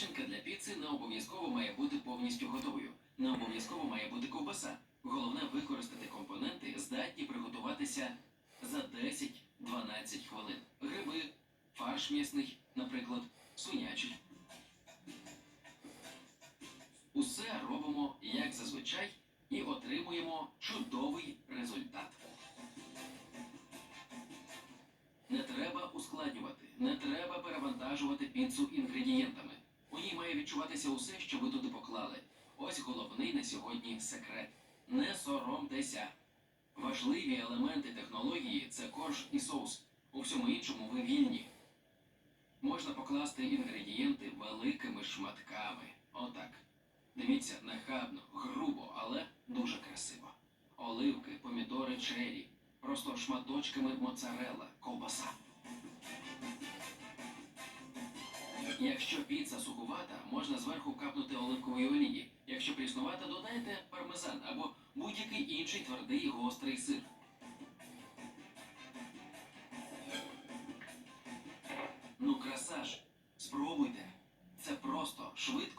Начинка для піци не обов'язково має бути повністю готовою. Не обов'язково має бути ковбаса. Головне використати компоненти, здатні приготуватися за 10-12 хвилин. Гриби, фарш м'ясний, наприклад, свинячий. Усе робимо як зазвичай і отримуємо чудовий результат. Не треба ускладнювати, не треба перевантажувати піцу інгредієнтами. Відчуватися усе, що ви туди поклали. Ось головний на сьогодні секрет. Не соромтеся. Важливі елементи технології це корж і соус. У всьому іншому ви вільні. Можна покласти інгредієнти великими шматками. Отак. Дивіться, нахабно, грубо, але дуже красиво. Оливки, помідори, чері. Просто шматочками моцарелла, ковбаса. Якщо піца сухувата, можна зверху капнути оливкової олії. Якщо пріснувати, додайте пармезан або будь-який інший твердий гострий сир. Ну, краса ж, спробуйте. Це просто, швидко.